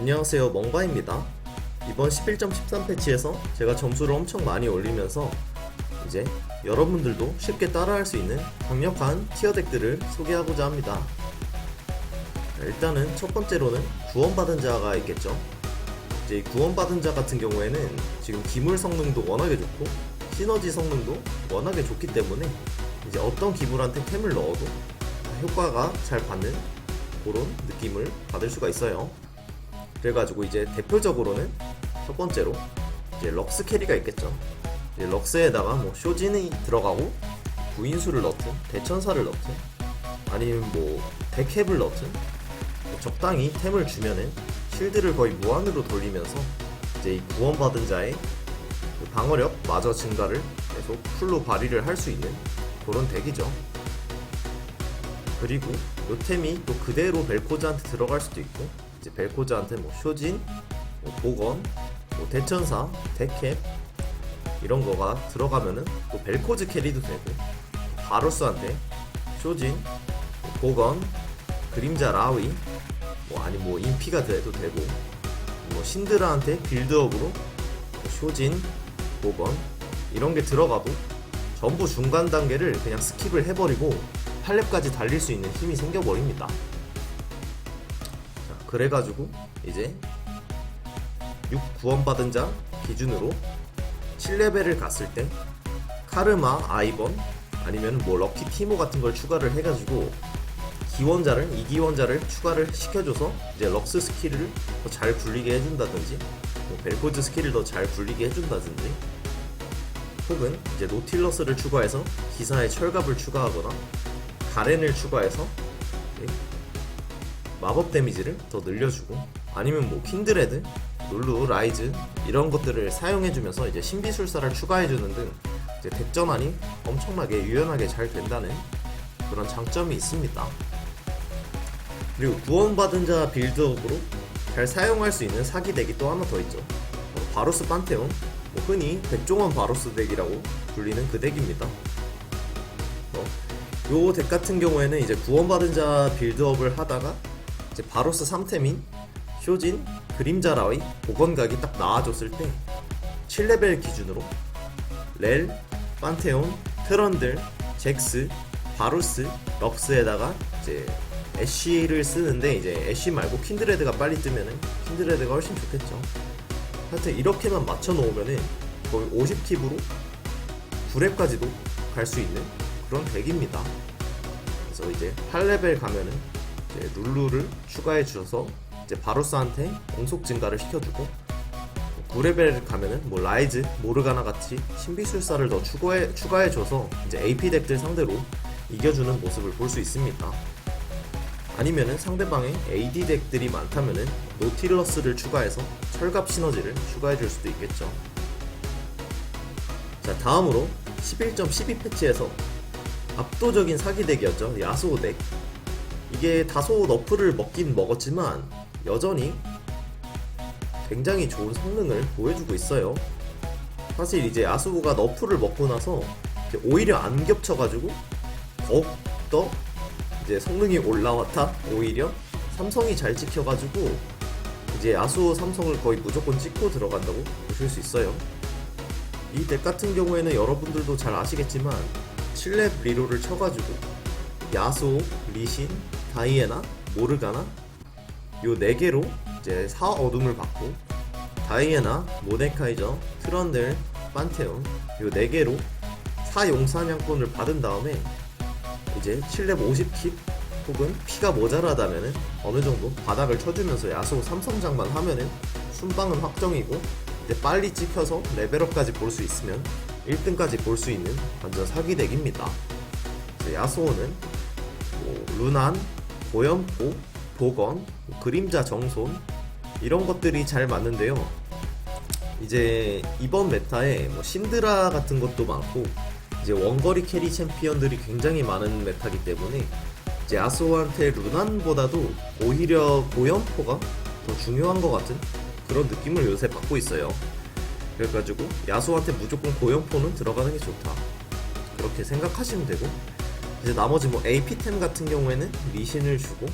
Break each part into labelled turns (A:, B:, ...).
A: 안녕하세요 멍바입니다. 이번 11.13 패치에서 제가 점수를 엄청 많이 올리면서 이제 여러분들도 쉽게 따라할 수 있는 강력한 티어 덱들을 소개하고자 합니다. 자, 일단은 첫 번째로는 구원받은 자가 있겠죠. 이제 이 구원받은 자 같은 경우에는 지금 기물 성능도 워낙에 좋고 시너지 성능도 워낙에 좋기 때문에 이제 어떤 기물한테 템을 넣어도 효과가 잘 받는 그런 느낌을 받을 수가 있어요. 그래가지고 이제 대표적으로는 첫 번째로 이제 럭스 캐리가 있겠죠. 이제 럭스에다가 뭐 쇼진이 들어가고 구인수를 넣든 대천사를 넣든 아니면 뭐 데캡을 넣든 적당히 템을 주면은 실드를 거의 무한으로 돌리면서 이제 이 구원받은 자의 그 방어력 마저 증가를 계속 풀로 발휘를 할 수 있는 그런 덱이죠. 그리고 요 템이 또 그대로 벨코즈한테 들어갈 수도 있고 이제 벨코즈한테 뭐 쇼진, 뭐 보건, 뭐 대천사, 데캡 이런 거가 들어가면은 또 벨코즈 캐리도 되고 바로스한테 쇼진, 뭐 보건, 그림자 라위 뭐 아니 뭐 인피가 돼도 되고 뭐 신드라한테 빌드업으로 뭐 쇼진, 보건 이런 게 들어가도 전부 중간 단계를 그냥 스킵을 해버리고 8렙까지 달릴 수 있는 힘이 생겨버립니다. 자, 그래가지고 이제 6 구원받은 자 기준으로 7레벨을 갔을 때 카르마, 아이번 아니면 뭐 럭키 티모 같은 걸 추가를 해가지고 기원자를 이기원자를 추가를 시켜줘서 이제 럭스 스킬을 더 잘 굴리게 해준다든지 뭐 벨코즈 스킬을 더 잘 굴리게 해준다든지 혹은 이제 노틸러스를 추가해서 기사의 철갑을 추가하거나 가렌을 추가해서 네, 마법 데미지를 더 늘려주고 아니면 뭐 킨드레드, 룰루, 라이즈 이런 것들을 사용해주면서 이제 신비술사를 추가해주는 등 이제 덱 전환이 엄청나게 유연하게 잘 된다는 그런 장점이 있습니다. 그리고 구원받은 자 빌드업으로 잘 사용할 수 있는 사기 덱이 또 하나 더 있죠. 어, 바로스 판테온, 뭐 흔히 백종원 바로스 덱이라고 불리는 그 덱입니다. 어, 요덱 같은 경우에는 이제 구원받은 자 빌드업을 하다가 이제 바로스 3템인 쇼진, 그림자 라위, 복원각이 딱 나와줬을 때 7레벨 기준으로 렐, 판테온, 트런들, 잭스, 바루스, 럭스에다가 이제 애쉬를 쓰는데 이제 애쉬 말고 킨드레드가 빨리 뜨면은 킨드레드가 훨씬 좋겠죠. 하여튼 이렇게만 맞춰 놓으면은 거의 50팁으로 9렙까지도 갈 수 있는 그런 덱입니다. 그래서 이제 8레벨 가면은 룰루를 추가해 주셔서 이제 바로스한테 공속 증가를 시켜주고 9레벨 가면은 뭐 라이즈, 모르가나 같이 신비술사를 더 추가해 추가해 줘서 이제 AP 덱들 상대로 이겨주는 모습을 볼 수 있습니다. 아니면은 상대방의 AD 덱들이 많다면은 노티러스를 추가해서 철갑 시너지를 추가해 줄 수도 있겠죠. 자 다음으로 11.12 패치에서 압도적인 사기 덱이었죠 야수호 덱 이게 다소 너프를 먹긴 먹었지만 여전히 굉장히 좋은 성능을 보여주고 있어요. 사실 이제 야수호가 너프를 먹고 나서 오히려 안 겹쳐가지고 더욱더 이제 성능이 올라왔다. 오히려 삼성이 잘 찍혀가지고 이제 야수호 삼성을 거의 무조건 찍고 들어간다고 보실 수 있어요. 이 덱 같은 경우에는 여러분들도 잘 아시겠지만 7렙 리로를 쳐가지고 야소, 리신, 다이애나, 모르가나 요 4개로 이제 4 어둠을 받고 다이애나, 모데카이저, 트런들, 판테온 요 4개로 4 용사냥권을 받은 다음에 이제 7렙 50킵 혹은 피가 모자라다면은 어느 정도 바닥을 쳐주면서 야소 삼성장만 하면은 순방은 확정이고 이제 빨리 찍혀서 레벨업까지 볼 수 있으면 1등까지 볼 수 있는 완전 사기 덱입니다. 야소는 뭐 루난, 복원, 뭐 그림자 정손 이런 것들이 잘 맞는데요. 이제 이번 메타에 뭐 신드라 같은 것도 많고 이제 원거리 캐리 챔피언들이 굉장히 많은 메타기 때문에 이제 야소한테 루난보다도 오히려 고연포가 더 중요한 것 같은 그런 느낌을 요새 받고 있어요. 그래가지고 야수한테 무조건 고연포는 들어가는 게 좋다. 그렇게 생각하시면 되고 이제 나머지 뭐 AP템 같은 경우에는 리신을 주고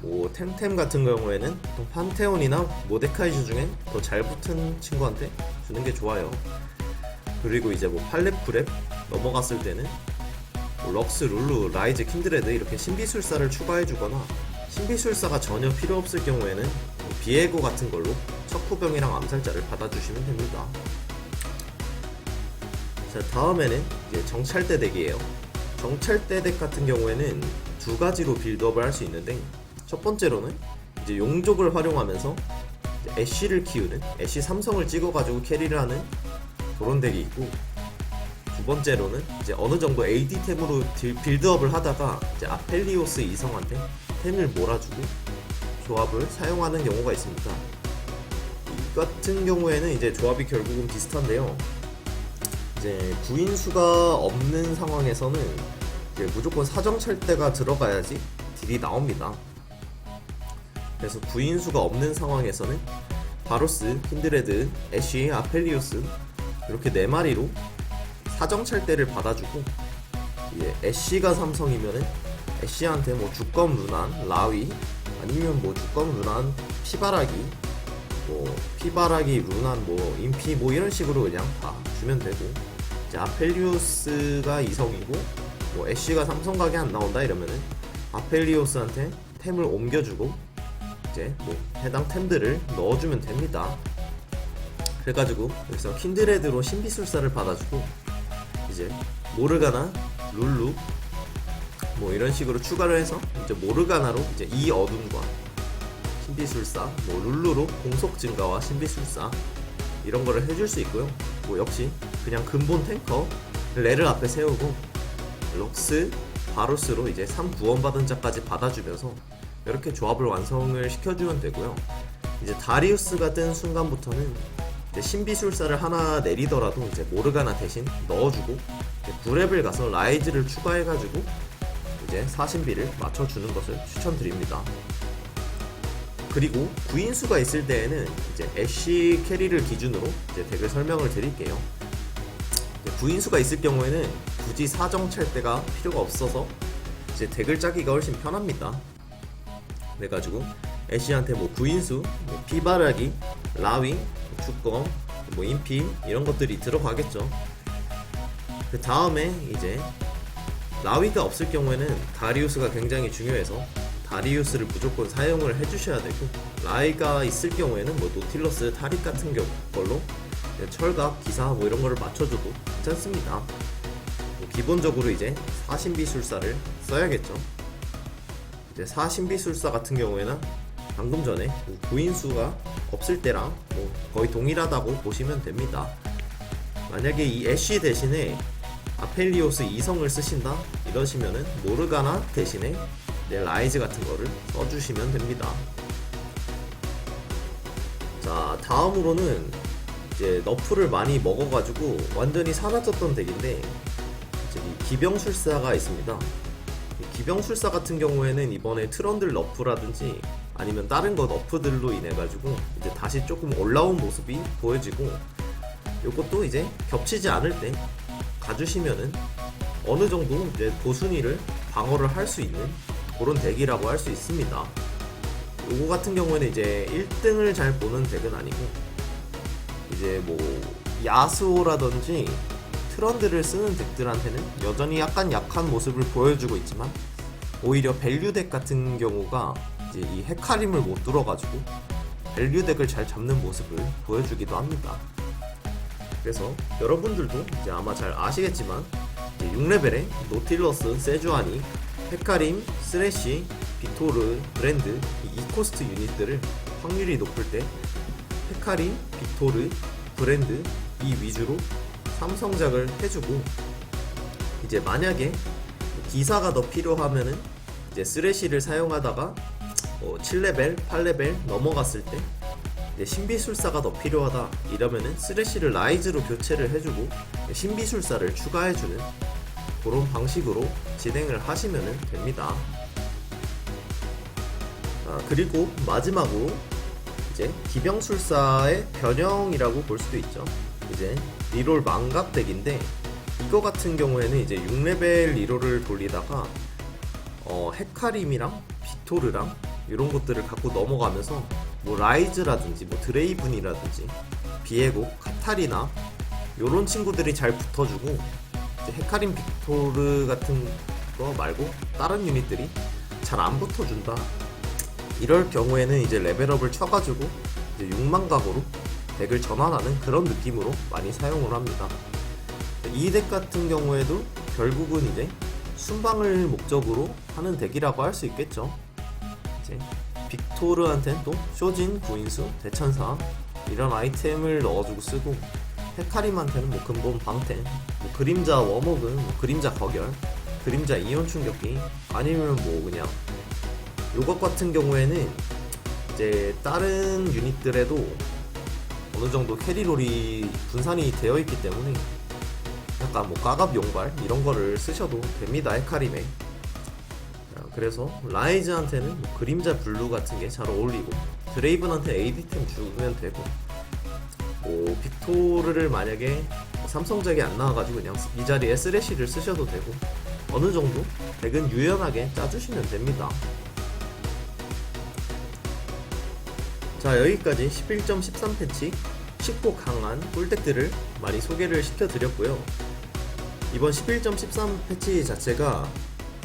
A: 뭐 템템 같은 경우에는 보통 판테온이나 모데카이즈 중엔 더 잘 붙은 친구한테 주는 게 좋아요. 그리고 이제 뭐 팔렙 프랩 넘어갔을 때는 뭐 럭스, 룰루, 라이즈, 킨드레드 이렇게 신비술사를 추가해주거나 신비술사가 전혀 필요 없을 경우에는 뭐 비에고 같은 걸로 척후병이랑 암살자를 받아주시면 됩니다. 자 다음에는 이제 정찰대 덱이에요. 정찰대 덱 같은 경우에는 두 가지로 빌드업을 할 수 있는데 첫 번째로는 이제 용족을 활용하면서 애쉬를 키우는 애쉬 삼성을 찍어가지고 캐리를 하는 그런 덱이 있고 두 번째로는 이제 어느 정도 AD템으로 빌드업을 하다가 이제 아펠리오스 이성한테 템을 몰아주고 조합을 사용하는 경우가 있습니다. 이 같은 경우에는 이제 조합이 결국은 비슷한데요. 이제 구인수가 없는 상황에서는 무조건 사정찰대가 들어가야지 딜이 나옵니다. 그래서 구인수가 없는 상황에서는 바로스, 킨드레드, 애쉬, 아펠리오스 이렇게 네 마리로 사정찰대를 받아주고 이제 애쉬가 삼성이면은 애쉬한테 뭐 주검 루난, 라위 아니면 뭐 주검 루난, 피바라기 뭐 피바라기, 루난, 뭐 인피 뭐 이런 식으로 그냥 다 주면 되고 이제 아펠리오스가 이성이고 뭐 애쉬가 삼성 가게 안 나온다 이러면은 아펠리오스한테 템을 옮겨주고 이제 뭐 해당 템들을 넣어주면 됩니다. 그래가지고 여기서 킨드레드로 신비술사를 받아주고 이제 모르가나, 룰루 뭐 이런 식으로 추가를 해서 이제 모르가나로 이제 이 어둠과 신비술사, 뭐 룰루로 공속 증가와 신비술사 이런 거를 해줄 수 있고요. 뭐 역시 그냥 근본 탱커 레를 앞에 세우고 럭스, 바루스로 이제 3 구원받은 자까지 받아주면서 이렇게 조합을 완성을 시켜주면 되고요. 이제 다리우스가 뜬 순간부터는 이제 신비술사를 하나 내리더라도 이제 모르가나 대신 넣어주고 9렙을 가서 라이즈를 추가해가지고 이제 사신비를 맞춰주는 것을 추천드립니다. 그리고 구인수가 있을 때에는 이제 애쉬 캐리를 기준으로 이제 덱을 설명을 드릴게요. 이제 구인수가 있을 경우에는 굳이 사정찰 때가 필요가 없어서 이제 덱을 짜기가 훨씬 편합니다. 그래가지고 애쉬한테 뭐 구인수, 뭐 피바라기, 라위, 축검, 뭐 인피 이런 것들이 들어가겠죠. 그 다음에 이제 라위가 없을 경우에는 다리우스가 굉장히 중요해서 다리우스를 무조건 사용을 해주셔야 되고 라이가 있을 경우에는 뭐 노틸러스, 타릭 같은 걸로 철갑, 기사 뭐 이런 거를 맞춰줘도 괜찮습니다. 뭐 기본적으로 이제 사신비술사를 써야겠죠. 이제 사신비술사 같은 경우에는 방금 전에 뭐 구인수가 없을 때랑 뭐 거의 동일하다고 보시면 됩니다. 만약에 이 애쉬 대신에 아펠리오스 2성을 쓰신다 이러시면은 모르가나 대신에 네, 라이즈 같은 거를 써주시면 됩니다. 자 다음으로는 이제 너프를 많이 먹어가지고 완전히 사라졌던 덱인데 이제 이 기병술사가 있습니다. 이 기병술사 같은 경우에는 이번에 트런들 너프라든지 아니면 다른 것 너프들로 인해 가지고 이제 다시 조금 올라온 모습이 보여지고 이것도 이제 겹치지 않을 때 가주시면은 어느 정도 이제 보순위를 방어를 할 수 있는 그런 덱이라고 할 수 있습니다. 요거 같은 경우에는 이제 1등을 잘 보는 덱은 아니고 이제 뭐 야수라든지 트런드를 쓰는 덱들한테는 여전히 약간 약한 모습을 보여주고 있지만 오히려 밸류 덱 같은 경우가 이제 이 헤카림을 못 뚫어가지고 밸류 덱을 잘 잡는 모습을 보여주기도 합니다. 그래서 여러분들도 이제 아마 잘 아시겠지만 6레벨에 노틸러스, 세주아니, 헤카림, 스레시, 비토르, 브랜드 이 2코스트 유닛들을 확률이 높을 때 헤카림, 비토르, 브랜드 이 위주로 삼성작을 해주고 이제 만약에 기사가 더 필요하면은 이제 스레시를 사용하다가 어, 7레벨, 8레벨 넘어갔을 때 이제 신비술사가 더 필요하다 이러면은 스레시를 라이즈로 교체를 해주고 신비술사를 추가해주는 그런 방식으로 진행을 하시면 됩니다. 아, 그리고 마지막으로 이제 기병술사의 변형이라고 볼 수도 있죠. 이제 리롤 망갑 덱인데 이거 같은 경우에는 이제 6레벨 리롤을 돌리다가 어, 헤카림이랑 비토르랑 이런 것들을 갖고 넘어가면서 뭐 라이즈라든지 뭐 드레이븐이라든지 비에고 카탈이나 이런 친구들이 잘 붙어주고 헤카림 빅토르 같은 거 말고 다른 유닛들이 잘 안 붙어준다 이럴 경우에는 이제 레벨업을 쳐가지고 이제 6만 각으로 덱을 전환하는 그런 느낌으로 많이 사용을 합니다. 이 덱 같은 경우에도 결국은 이제 순방을 목적으로 하는 덱이라고 할 수 있겠죠. 이제 빅토르한테는 또 쇼진, 구인수, 대천사 이런 아이템을 넣어주고 쓰고 헤카림한테는 뭐 근본 방템, 뭐 그림자 워머그, 뭐 그림자 거결, 그림자 이온 충격기 아니면 뭐 그냥 요것 같은 경우에는 이제 다른 유닛들에도 어느 정도 캐리롤이 분산이 되어 있기 때문에 약간 뭐 까갑 용발 이런 거를 쓰셔도 됩니다 헤카림에 자, 그래서 라이즈한테는 뭐 그림자 블루 같은 게 잘 어울리고 드레이븐한테 AD템 주면 되고 뭐 빅토르를 만약에 삼성작이 안 나와가지고 그냥 이 자리에 쓰레쉬를 쓰셔도 되고 어느 정도 덱은 유연하게 짜주시면 됩니다. 자 여기까지 11.13 패치 쉽고 강한 꿀덱들을 많이 소개를 시켜드렸고요. 이번 11.13 패치 자체가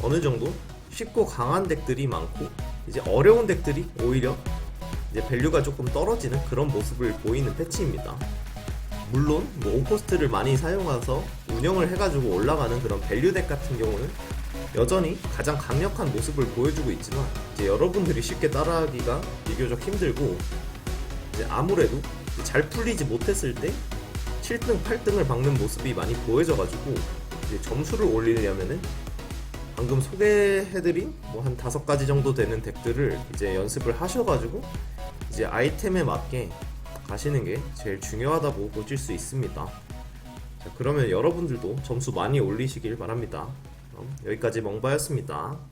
A: 어느 정도 쉽고 강한 덱들이 많고 이제 어려운 덱들이 오히려 이제 밸류가 조금 떨어지는 그런 모습을 보이는 패치입니다. 물론 뭐 오코스트를 많이 사용해서 운영을 해가지고 올라가는 그런 밸류 덱 같은 경우는 여전히 가장 강력한 모습을 보여주고 있지만 이제 여러분들이 쉽게 따라하기가 비교적 힘들고 이제 아무래도 잘 풀리지 못했을 때 7등, 8등을 박는 모습이 많이 보여져가지고 이제 점수를 올리려면은 방금 소개해드린 뭐 한 다섯 가지 정도 되는 덱들을 이제 연습을 하셔가지고 이제 아이템에 맞게 가시는 게 제일 중요하다고 보실 수 있습니다. 자, 그러면 여러분들도 점수 많이 올리시길 바랍니다. 여기까지 멍바였습니다.